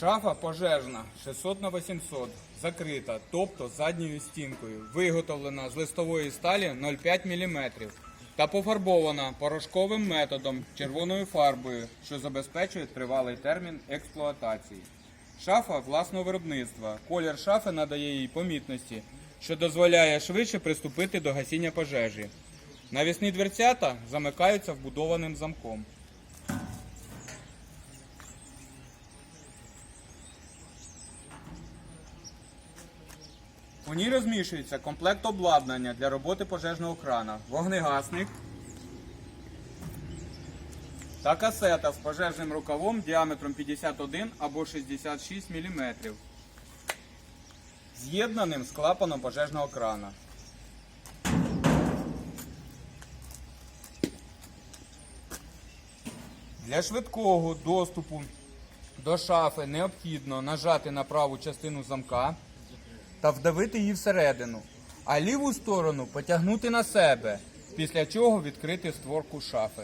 Шафа пожежна 600 на 800, закрита, тобто задньою стінкою, виготовлена з листової сталі 0,5 мм та пофарбована порошковим методом червоною фарбою, що забезпечує тривалий термін експлуатації. Шафа власного виробництва. Колір шафи надає їй помітності, що дозволяє швидше приступити до гасіння пожежі. Навісні дверцята замикаються вбудованим замком. У ній розміщується комплект обладнання для роботи пожежного крана, вогнегасник та касета з пожежним рукавом діаметром 51 або 66 мм, з'єднаним з клапаном пожежного крана. Для швидкого доступу до шафи необхідно нажати на праву частину замка та вдавити її всередину, а ліву сторону потягнути на себе, після чого відкрити створку шафи.